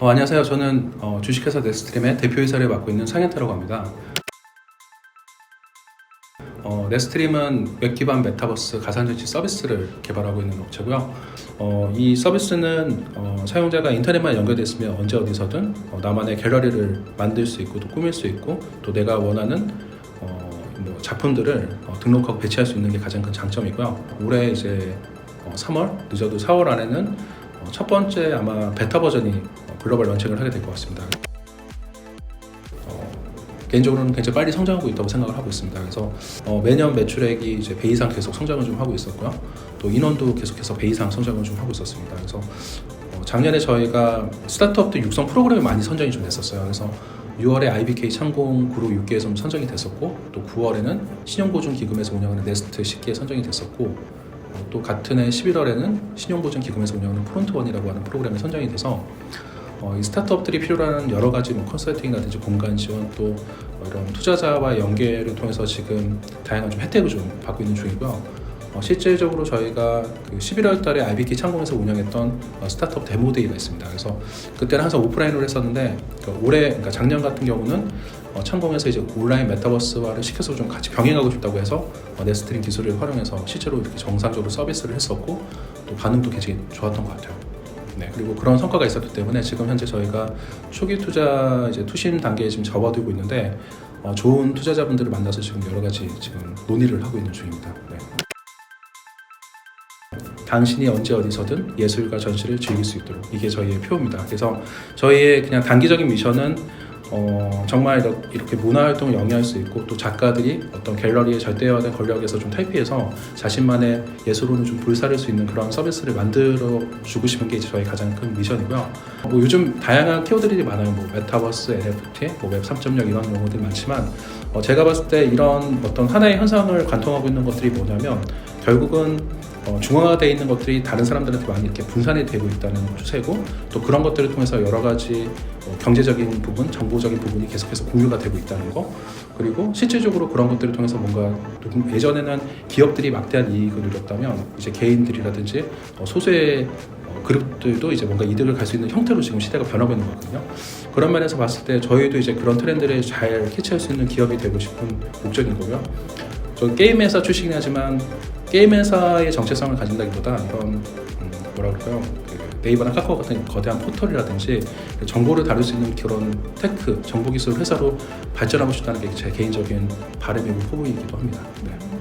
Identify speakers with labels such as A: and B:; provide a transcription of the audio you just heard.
A: 어, 안녕하세요. 저는 어, 주식회사 넷스트림의 대표이사를 맡고 있는 상현태라고 합니다. 어, 넷스트림은 웹 기반 메타버스 가상현실 서비스를 개발하고 있는 업체고요. 어, 이 서비스는 어, 사용자가 인터넷만 연결됐으면 언제 어디서든 어, 나만의 갤러리를 만들 수 있고 또 꾸밀 수 있고 또 내가 원하는 어, 뭐 작품들을 어, 등록하고 배치할 수 있는 게 가장 큰 장점이고요. 올해 이제 어, 3월 늦어도 4월 안에는 어, 첫 번째 아마 베타 버전이 어, 글로벌 런칭을 하게 될 것 같습니다. 어, 개인적으로는 굉장히 빨리 성장하고 있다고 생각을 하고 있습니다. 그래서 어, 매년 매출액이 이제 배 이상 계속 성장을 좀 하고 있었고요. 또 인원도 계속해서 배 이상 성장을 좀 하고 있었습니다. 그래서 어, 작년에 저희가 스타트업들 육성 프로그램이 많이 선정이 좀 됐었어요. 그래서 6월에 IBK 창공 그룹 6개에 좀 선정이 됐었고 또 9월에는 신용보증 기금에서 운영하는 네스트 10개에 선정이 됐었고 어, 또 같은 해 11월에는 신용보증 기금에서 운영하는 프론트원이라고 하는 프로그램에 선정이 돼서 어, 이 스타트업들이 필요로 하는 여러 가지 뭐 컨설팅이라든지 공간 지원 또 어, 이런 투자자와 연계를 통해서 지금 다양한 좀 혜택을 좀 받고 있는 중이고요. 어, 실제적으로 저희가 그 11월 달에 IBK 창공에서 운영했던 어, 스타트업 데모데이가 있습니다. 그래서 그때는 항상 오프라인으로 했었는데 그 올해 그러니까 작년 같은 경우는 어, 창공에서 이제 온라인 메타버스화를 시켜서 좀 같이 병행하고 싶다고 해서 어, 네스트림 기술을 활용해서 실제로 이렇게 정상적으로 서비스를 했었고 또 반응도 굉장히 좋았던 것 같아요. 네, 그리고 그런 성과가 있었기 때문에 지금 현재 저희가 초기 투자 이제 투신 단계에 지금 접어들고 있는데 어, 좋은 투자자분들을 만나서 지금 여러 가지 지금 논의를 하고 있는 중입니다. 네. 당신이 언제 어디서든 예술과 전시를 즐길 수 있도록 이게 저희의 표입니다. 그래서 저희의 그냥 단기적인 미션은 어, 정말 이렇- 이렇게 문화 활동을 영위할 수 있고 또 작가들이 어떤 갤러리의 절대화된 권력에서 좀 탈피해서 자신만의 예술로는 좀 불사를 수 있는 그런 서비스를 만들어 주고 싶은 게 저희 가장 큰 미션이고요. 뭐 요즘 다양한 키워드들이 많아요. 뭐 메타버스, NFT, 뭐 웹 3.0 이런 용어들이 많지만 어, 제가 봤을 때 이런 어떤 하나의 현상을 관통하고 있는 것들이 뭐냐면 결국은 어, 중앙화되어 있는 것들이 다른 사람들한테 많이 이렇게 분산이 되고 있다는 추세고 또 그런 것들을 통해서 여러 가지 어, 경제적인 부분, 정보적인 부분이 계속해서 공유가 되고 있다는 거 그리고 실질적으로 그런 것들을 통해서 뭔가 또 예전에는 기업들이 막대한 이익을 누렸다면 이제 개인들이라든지 어, 소수의 어, 그룹들도 이제 뭔가 이득을 갈 수 있는 형태로 지금 시대가 변하고 있는 거거든요. 그런 면에서 봤을 때 저희도 이제 그런 트렌드를 잘 캐치할 수 있는 기업이 되고 싶은 목적인 거고요. 저 게임 회사 출신이긴 하지만 게임 회사의 정체성을 가진다기보다 이런 음, 뭐라 그럴까요? 그 네이버나 카카오 같은 거대한 포털이라든지 그 정보를 다룰 수 있는 그런 테크, 정보기술 회사로 발전하고 싶다는 게 제 개인적인 바람이고 포부이기도 합니다. 네.